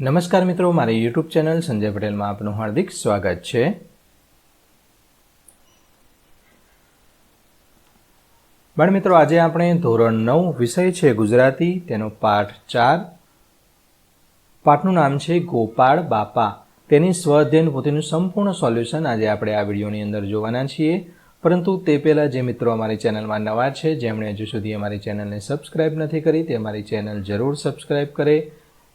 નમસ્કાર મિત્રો, મારી યુટ્યુબ ચેનલ સંજય પટેલમાં આપનું હાર્દિક સ્વાગત છે. મિત્રો, આજે આપણે ધોરણ નવ વિષય છે ગુજરાતી, તેનો પાઠ ચાર. પાઠનું નામ છે ગોપાળ બાપા. તેની સ્વઅધ્યયન પોતેનું સંપૂર્ણ સોલ્યુશન આજે આપણે આ વિડીયોની અંદર જોવાના છીએ. પરંતુ તે પહેલાં જે મિત્રો અમારી ચેનલમાં નવા છે, જેમણે હજુ સુધી અમારી ચેનલને સબસ્ક્રાઇબ નથી કરી, તે અમારી ચેનલ જરૂર સબસ્ક્રાઇબ કરે.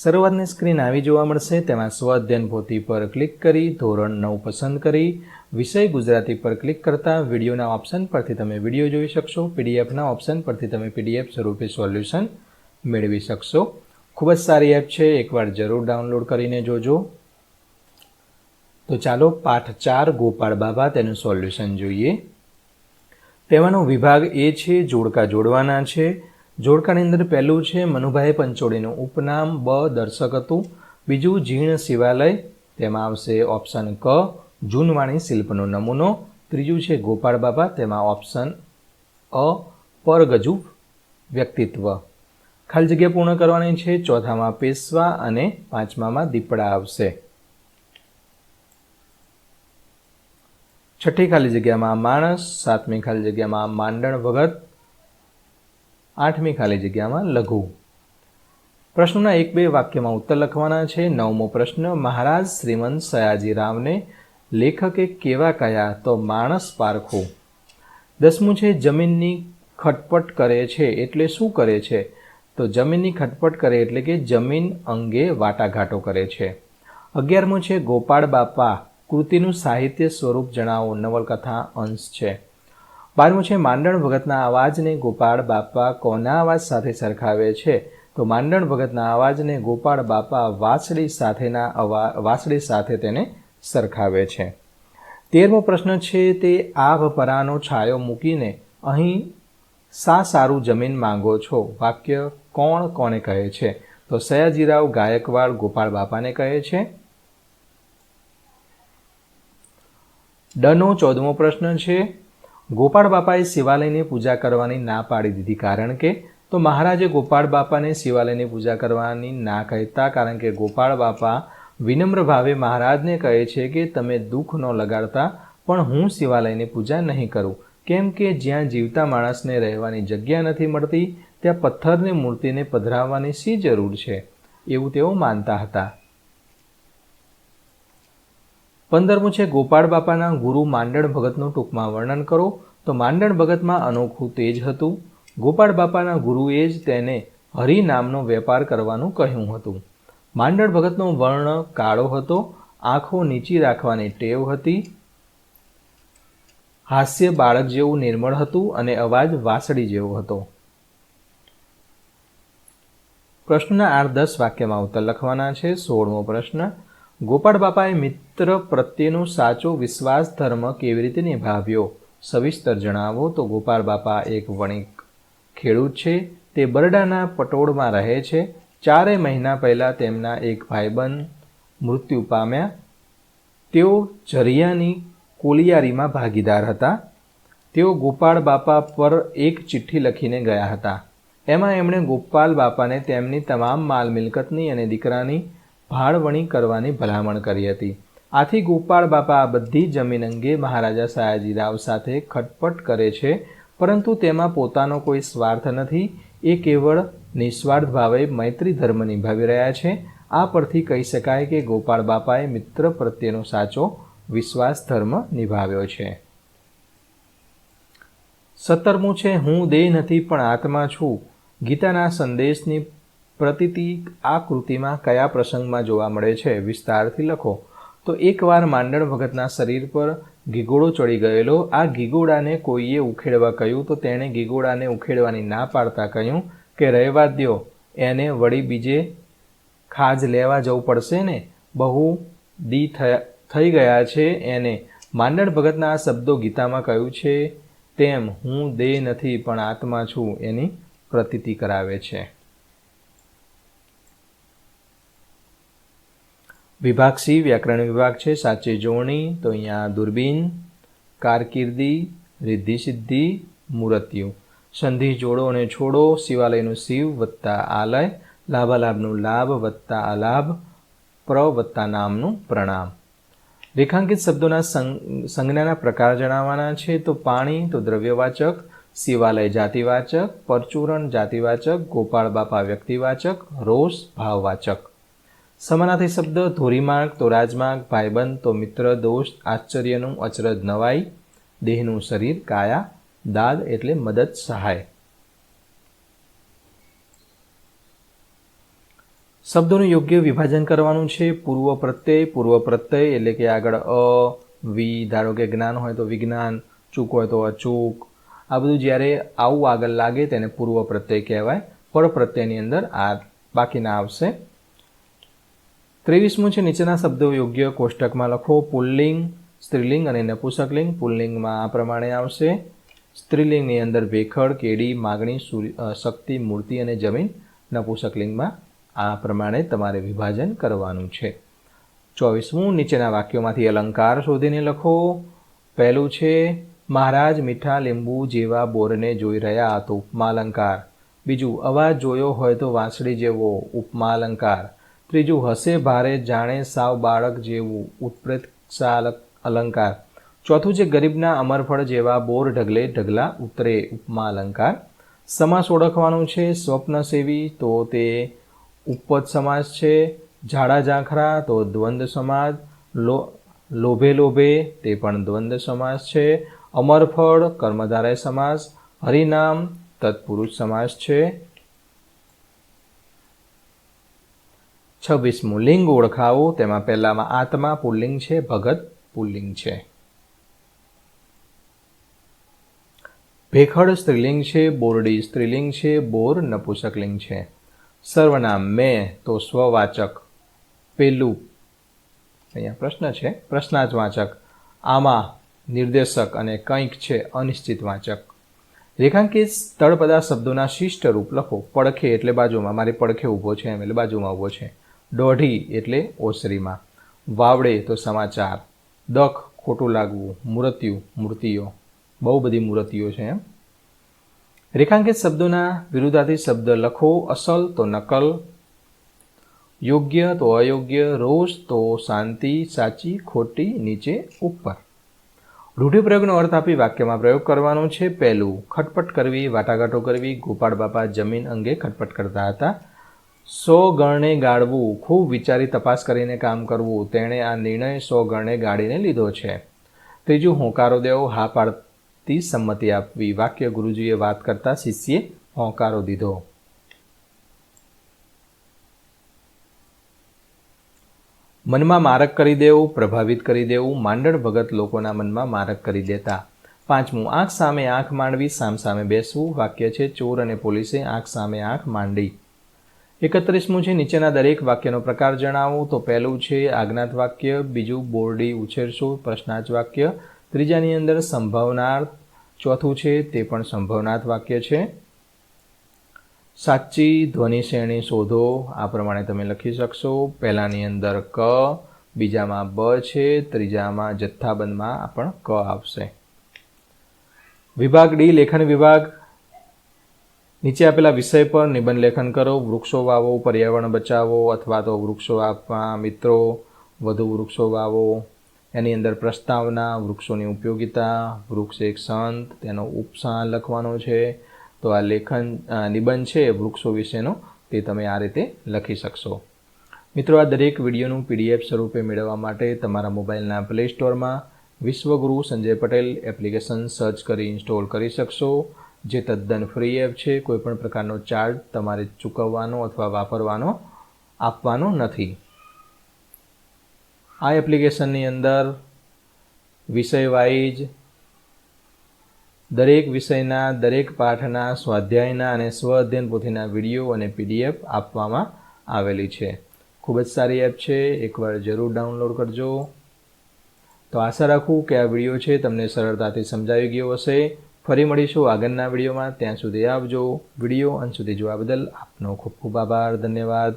શરૂઆતની સ્ક્રીન આવી જોવા મળશે, તેમાં સ્વઅધ્યયન પોથી પર ક્લિક કરી, ધોરણ નવ પસંદ કરી, વિષય ગુજરાતી પર ક્લિક કરતાં વિડીયોના ઓપ્શન પરથી તમે વીડિયો જોઈ શકશો, પીડીએફના ઓપ્શન પરથી તમે પીડીએફ સ્વરૂપે સોલ્યુશન મેળવી શકશો. ખૂબ જ સારી એપ છે, એકવાર જરૂર ડાઉનલોડ કરીને જોજો. તો ચાલો પાઠ ચાર ગોપાળ બાબા, તેનું સોલ્યુશન જોઈએ. તેમાંનો વિભાગ એ છે, જોડકા જોડવાના છે. જોડકાની અંદર પહેલું છે મનુભાઈ પંચોળીનું ઉપનામ બ દર્શક હતું. બીજું જીર્ણ શિવાલય. તેમાં આવશે ઓપ્શન ક, જૂનવાણી શિલ્પનો નમૂનો. ત્રીજું છે ગોપાળ બાબા તેમાં ઓપ્શન અ, પરગજુ વ્યક્તિત્વ. ખાલી જગ્યા પૂર્ણ કરવાની છે. ચોથામાં પેશવા અને પાંચમામાં દીપડા આવશે. છઠ્ઠી ખાલી જગ્યામાં માણસ. સાતમી ખાલી જગ્યામાં માંડણ ભગત. આઠમી ખાલી જગ્યામાં લઘુ. પ્રશ્નના એક બે વાક્યમાં ઉત્તર લખવાના છે. નવમો પ્રશ્ન, મહારાજ શ્રીમંત સયાજી રાવને લેખકે કેવા કયા તો માણસ પારખું. દસમું છે, જમીનની ખટપટ કરે છે એટલે શું કરે છે? તો જમીનની ખટપટ કરે એટલે કે જમીન અંગે વાટાઘાટો કરે છે. અગિયારમું છે, ગોપાળ બાપા કૃતિનું સાહિત્ય સ્વરૂપ જણાવો. નવલકથા અંશ છે. બારમું છે, માંડણ ભગતના અવાજને ગોપાળ બાપા કોના અવાજ સાથે સરખાવે છે? તો માંડણ ભગતના અવાજને ગોપાળ બાપા વાસળી સાથેના અવા, વાસળી સાથે તેને સરખાવે છે. તેરમો પ્રશ્ન છે, તે આભ પરાનો છાયો મૂકીને અહીં સા સારું જમીન માંગો છો? વાક્ય કોણ કોને કહે છે? તો સયાજીરાવ ગાયકવાડ ગોપાળ બાપાને કહે છે. ડનો ચૌદમો પ્રશ્ન છે ગોપાળ બાપાએ શિવાલયની પૂજા કરવાની ના પાડી દીધી કારણ કે તો મહારાજે ગોપાળ બાપાને શિવાલયની પૂજા કરવાની ના કહેતા કારણ કે ગોપાળ બાપા વિનમ્ર ભાવે મહારાજને કહે છે કે તમે દુઃખ ન લગાડતા, પણ હું શિવાલયની પૂજા નહીં કરું. કેમ કે જ્યાં જીવતા માણસને રહેવાની જગ્યા નથી મળતી, ત્યાં પથ્થરની મૂર્તિને પધરાવવાની શી જરૂર છે? એવું તેઓ માનતા હતા. પંદરમું છે, ગોપાળ બાપાના ગુરુ માંડણ ભગતનું ટૂંકમાં વર્ણન કરો. તો માંડણ ભગતમાં અનોખું તેજ હતું. ગોપાળ બાપાના ગુરુએ જ તેને હરિ નામનો વેપાર કરવાનું કહ્યું હતું. માંડણ ભગતનો વર્ણ કાળો હતો, આંખો નીચી રાખવાની ટેવ હતી. હાસ્ય બાળક જેવું નિર્મળ હતું અને અવાજ વાસળી જેવો હતો. પ્રશ્નના આઠ દસ વાક્યમાં ઉત્તર લખવાના છે. સોળમો પ્રશ્ન ગોપાળ બાપાએ મિત્ર પ્રત્યેનો સાચો વિશ્વાસ ધર્મ કેવી રીતે નિભાવ્યો? સવિસ્તર જણાવો તો ગોપાળ બાપા એક વણિક ખેડૂત છે, તે બરડાના પટોળમાં રહે છે. ચારે મહિના પહેલાં તેમના એક ભાઈબંધ મૃત્યુ પામ્યા. તેઓ ઝરિયાની કોલિયારીમાં ભાગીદાર હતા. તેઓ ગોપાળ બાપા પર એક ચિઠ્ઠી લખીને ગયા હતા. એમાં એમણે ગોપાલ બાપાને તેમની તમામ માલ મિલકતની અને દીકરાની ભાળવણી કરવાની ભલામણ કરી હતી. આથી ગોપાળ બાપા આ બધી જમીન અંગે મહારાજા સયાજીરાવ સાથે ખટપટ કરે છે, પરંતુ તેમાં પોતાનો કોઈ સ્વાર્થ નથી. એ કેવળ નિસ્વાર્થ ભાવે મૈત્રી ધર્મ નિભાવી રહ્યા છે. આ પરથી કહી શકાય કે ગોપાળ બાપાએ મિત્ર પ્રત્યેનો સાચો વિશ્વાસ ધર્મ નિભાવ્યો છે. સત્તરમું છે, હું દેહ નથી, પણ આત્મા છું. ગીતાના સંદેશની પ્રતીતિ આ કૃતિમાં કયા પ્રસંગમાં જોવા મળે છે વિસ્તારથી લખો. તો એકવાર માંડણ ભગતના શરીર પર ગીગોળો ચડી ગયેલો. આ ગીગોડાને કોઈએ ઉખેડવા કહ્યું તો તેણે ગીગોડાને ઉખેડવાની ના પાડતા કહ્યું કે રહેવા દ્યો, એને વળી બીજે ખાજ લેવા જવું પડશે ને? બહુ દી થઈ ગયા છે એને. માંડણ ભગતના આ શબ્દો ગીતામાં કહ્યું છે તેમ હું દેહ નથી પણ આત્મા છું એની પ્રતીતિ કરાવે છે. વિભાગ સી, વ્યાકરણ વિભાગ છે, સાચી જોડણી તો અહીંયા દૂરબીન, કારકિર્દી રિદ્ધિ સિદ્ધિ મૂર્તિઓ. સંધિ જોડો અને છોડો, શિવાલયનું શિવ વત્તા આલય, લાભાલાભનું લાભ વત્તા અલાભ, પ્ર વત્તા નામનું પ્રણામ. રેખાંકિત શબ્દોના સંજ્ઞાના પ્રકાર જણાવવાના છે, તો પાણી, તો દ્રવ્યવાચક, શિવાલય જાતિવાચક, પરચુરણ જાતિવાચક, ગોપાળ બાપા વ્યક્તિવાચક, રોષ ભાવવાચક. સમાનાર્થી શબ્દ, ધોરીમાર્ગ તો રાજમાર્ગ ભાઈબંધ, તો મિત્ર દોષ આશ્ચર્યનું અચરજ, નવાઈ, દેહનું શરીર, કાયા, દાદ એટલે મદદ, સહાય. શબ્દોનું યોગ્ય વિભાજન કરવાનું છે. પૂર્વ પ્રત્યય પૂર્વ પ્રત્યય એટલે કે આગળ અ, વી, ધારો કે જ્ઞાન હોય તો વિજ્ઞાન, ચૂક હોય તો અચૂક. આ બધું જ્યારે આવું આગળ લાગે, તેને પૂર્વ પ્રત્યય કહેવાય. પર પ્રત્યયની અંદર આ બાકીના આવશે. ત્રેવીસમું છે નીચેના શબ્દો યોગ્ય કોષ્ટકમાં લખો. પુલ્લિંગ, સ્ત્રીલિંગ અને નપુસકલિંગ. પુલ્લિંગમાં આ પ્રમાણે આવશે. સ્ત્રીલિંગની અંદર ભેખડ, કેડી, માગણી શક્તિ, મૂર્તિ અને જમીન. નપુસકલિંગમાં આ પ્રમાણે તમારે વિભાજન કરવાનું છે. ચોવીસમું, નીચેના વાક્યોમાંથી અલંકાર શોધીને લખો. પહેલું છે, મહારાજ મીઠા લીંબુ જેવા બોરને જોઈ રહ્યા હતો ઉપમા અલંકાર. બીજું, અવાજ જોયો હોય તો વાંસળી જેવો ઉપમા અલંકાર. ત્રીજું, હસે ભારે જાણે સાવ બાળક જેવું ઉત્પ્રેક્ષા અલંકાર. ચોથું છે, ગરીબના અમરફળ જેવા બોર ઢગલે ઢગલા ઉતરે ઉપમા અલંકાર. સમાસ ઓળખવાનું છે, સ્વપ્ન સેવી તો તે ઉપપદ સમાસ છે, ઝાડા ઝાંખરા તો દ્વંદ્વ સમાજ, લો, લોભે લોભે તે પણ દ્વંદ્વ સમાસ છે. અમરફળ કર્મધારય સમાસ, હરિનામ તત્પુરુષ સમાસ છે. છવ્વીસમું લિંગ ઓળખાવો, તેમાં પહેલામાં આત્મા, પુલ્લિંગ છે, ભગત, પુલ્લિંગ છે. ભેખડ સ્ત્રીલિંગ છે, બોરડી સ્ત્રીલિંગ છે, બોર નપુસકલિંગ છે. સર્વનામ મેં તો સ્વવાચક. પેલું. અહીંયા પ્રશ્ન છે, પ્રશ્નાર્થવાચક. આમાં નિર્દેશક અને કંઈક છે અનિશ્ચિત વાચક રેખાંકિત તળપદા શબ્દોના શિષ્ટ રૂપ લખો. પડખે એટલે બાજુમાં. મારી પડખે ઊભો છે, એમ એટલે બાજુમાં ઊભો છે. દોઢી એટલે ઓસરીમાં. વાવડે તો સમાચાર. દખ ખોટું લાગવું મૂર્ત્યુ મૂર્તિઓ બહુ બધી મૂર્તિઓ છે એમ. રેખાંકિત શબ્દોના વિરુદ્ધાર્થી શબ્દ લખો, અસલ તો નકલ. યોગ્ય તો અયોગ્ય, રોષ તો શાંતિ, સાચી, ખોટી, નીચે, ઉપર. રૂઢિપ્રયોગનો અર્થ આપી વાક્યમાં પ્રયોગ કરવાનો છે પહેલું. ખટપટ કરવી, વાટાઘાટો કરવી, ગોપાળ બાપા જમીન અંગે ખટપટ કરતા હતા. સો ગણને ગાળવું, ખૂબ વિચારી તપાસ કરીને કામ કરવું, તેણે આ નિર્ણય સો ગણને ગાળીને લીધો છે. ત્રીજું, હોંકારો દેવો, હા પાડતી સંમતિ આપવી. વાક્ય ગુરુજીએ વાત કરતા શિષ્યે હોંકારો દીધો. મનમાં મારક કરી દેવું, પ્રભાવિત કરી દેવું, માંડળ ભગત લોકોના મનમાં મારક કરી દેતા. પાંચમું, આંખ સામે આંખ માંડવી, સામ સામે બેસવું. વાક્ય છે, ચોર અને પોલીસે આંખ સામે આંખ માંડી. એકત્રીસમું છે, નીચેના દરેક વાક્યનો પ્રકાર જણાવો. તો પહેલું છે, આજ્ઞાત વાક્ય. બીજું, બોરડી ઉછેરશો. પ્રશ્નાર્થ વાક્ય. ત્રીજાની અંદર, સંભાવનાર્થ. ચોથું છે, તે પણ સંભાવનાર્થ વાક્ય છે. સાચી ધ્વનિ શ્રેણી શોધો. આ પ્રમાણે તમે લખી શકશો. પહેલાની અંદર ક, બીજામાં બ છે, ત્રીજામાં જથ્થાબંધમાં પણ ક આવશે. વિભાગ ડી, લેખન વિભાગ. નીચે આપેલા વિષય પર નિબંધ લેખન કરો. વૃક્ષો વાવો, પર્યાવરણ બચાવો અથવા તો વૃક્ષો આપવા, મિત્રો, વધુ વૃક્ષો વાવો. એની અંદર પ્રસ્તાવના, વૃક્ષોની ઉપયોગિતા, વૃક્ષ એક સંત, તેનો ઉપસાહ લખવાનો છે. તો આ લેખન નિબંધ છે વૃક્ષો વિશેનો, તે તમે આ રીતે લખી શકશો. મિત્રો, આ દરેક વિડીયોનું પીડીએફ સ્વરૂપે મેળવવા માટે તમારા મોબાઈલના પ્લે સ્ટોરમાં વિશ્વગુરુ સંજય પટેલ એપ્લિકેશન સર્ચ કરી ઇન્સ્ટોલ કરી શકશો. જે તદ્દન ફ્રી એપ છે કોઈપણ પ્રકારનો ચાર્જ તમારે ચૂકવવાનો અથવા વાપરવાનો, આપવાનો નથી. આ એપ્લિકેશનની અંદર વિષય વાઇઝ દરેક વિષયના, દરેક પાઠના, સ્વાધ્યાયના અને સ્વ અધ્યયન પોથીના વીડિયો અને પીડીએફ આપવામાં આવેલી છે. ખૂબ જ સારી એપ છે, એકવાર જરૂર ડાઉનલોડ કરજો. તો આશા રાખું કે આ વીડિયો છે, તમને સરળતાથી સમજાવી ગયો હશે. ફરી મળીશું આગળના વિડીયોમાં. ત્યાં સુધી આવજો, વીડિયો અંત સુધી જોવા બદલ આપનો ખૂબ ખૂબ આભાર, ધન્યવાદ.